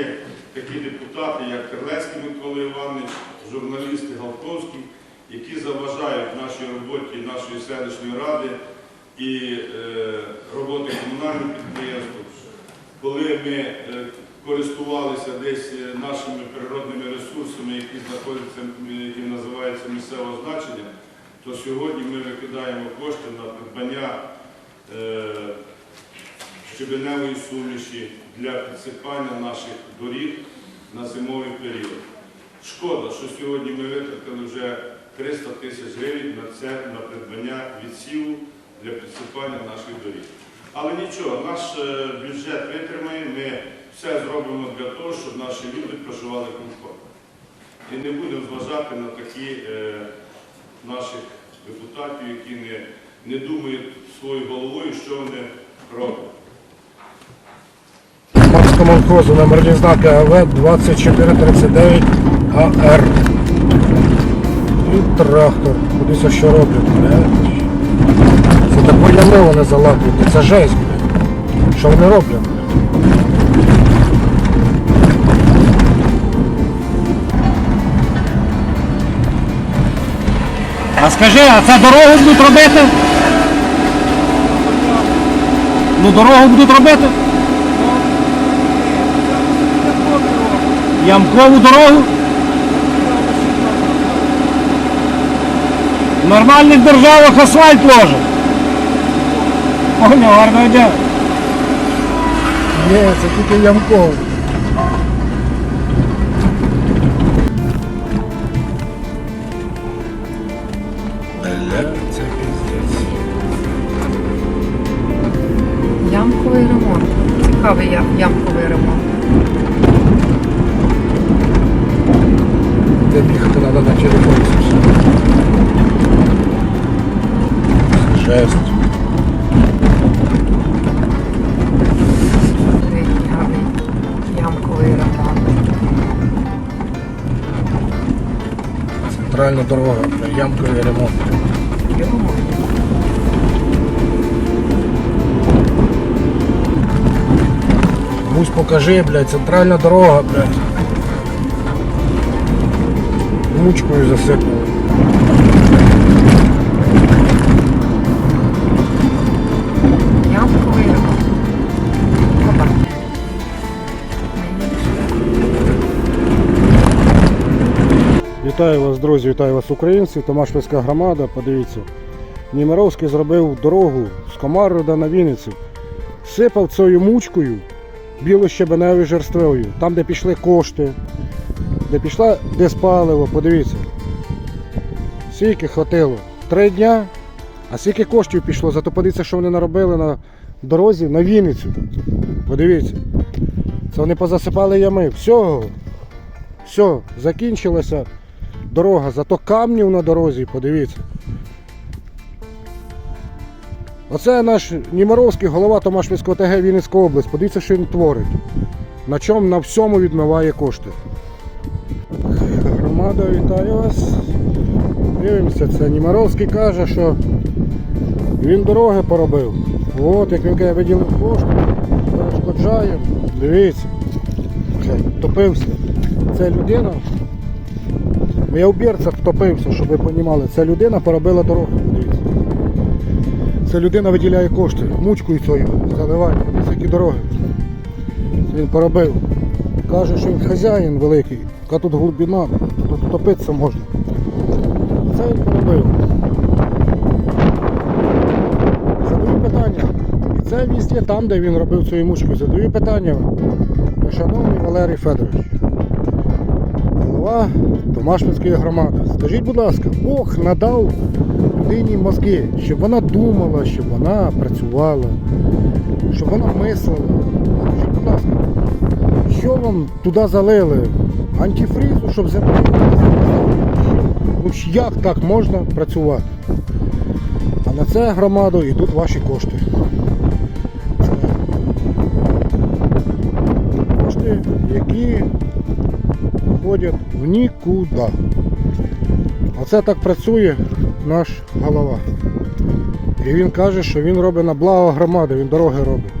є такі депутати, як Терлецький Микола Іванович, журналісти Галковський, які заважають нашій роботі нашої селищної ради і е, роботи комунальних підприємств. Коли ми е, користувалися десь е, нашими природними ресурсами, які знаходяться, які називаються місцевого значення, то сьогодні ми викидаємо кошти на придбання щебеневої суміші для підсипання наших доріг на зимовий період. Шкода, що сьогодні ми витратили вже 300 тисяч гривень на це на придбання відсіву для підсипання наших доріг. Але нічого, наш е, бюджет витримає, ми все зробимо для того, щоб наші люди проживали комфортно. І не будемо зважати на такі е, наших депутатів, які не, не думають своєю головою, що вони роблять. Колхозу номерні знаки АВ 2439 АР. І трактор. Кудись що роблять, блядь. Це таке яме вони залапують. Це жесть, блядь. Що вони роблять? А скажи, а це дорогу будуть робити? Ну дорогу будуть робити? Ямкову дорогу? В нормальних державах асфальт ложать. Поняв, гарного дня. Ні, це тільки пиздець. Ямковий ремонт. Цікавий ямковий ремонт. Де бігати треба на телефоні. Жесть. Цікавий ямковий ремонт. Центральна дорога, бля, ямковий ремонт. Йому. Мусь покажи, блядь, центральна дорога, блядь. Мучкою засипали. Вітаю вас, друзі, вітаю вас, українці, Томашпільська громада, подивіться. Німеровський зробив дорогу з Комаруда на Вінницю. Сипав цією мучкою білощебеневою жерствою, там, де пішли кошти, де пішла диспаливо, подивіться. Скільки хватило? Три дня, а скільки коштів пішло, зато подивіться, що вони наробили на дорозі на Вінницю. Подивіться. Це вони позасипали ями. Всього. Все, закінчилася дорога, зато камнів на дорозі, подивіться. Оце наш Німаровський голова Томашпільського ТГ Вінницька область. Подивіться, що він творить. На чому на всьому відмиває кошти. Громада, вітаю вас. Дивимося, це Німаровський каже, що він дороги поробив. От, як він каже, виділив кошти, перешкоджає. Дивіться. Це, Топився. Це людина. Я в бірцях втопився, щоб ви розуміли. Ця людина поробила дорогу. Дивіться. Ця людина виділяє кошти, мучкою цією заливає. Які дороги. Він поробив. Каже, що він хазяїн великий, яка тут глибина, топитися можна. Це він поробив. Задаю питання. І це місце там, де він робив цією мучкою. Задаю питання. Шановний Валерій Федорович голова Томашпільської громади. Скажіть, будь ласка, Бог надав людині мозги, щоб вона думала, щоб вона працювала, щоб вона мислила. Скажіть, будь ласка, що вам туди залили? Антифризу, щоб земля. Ну як так можна працювати? А на це громаду йдуть ваші кошти. Це кошти, які ходять в нікуди. Оце так працює наш голова. І він каже, що він робить на благо громади, він дороги робить.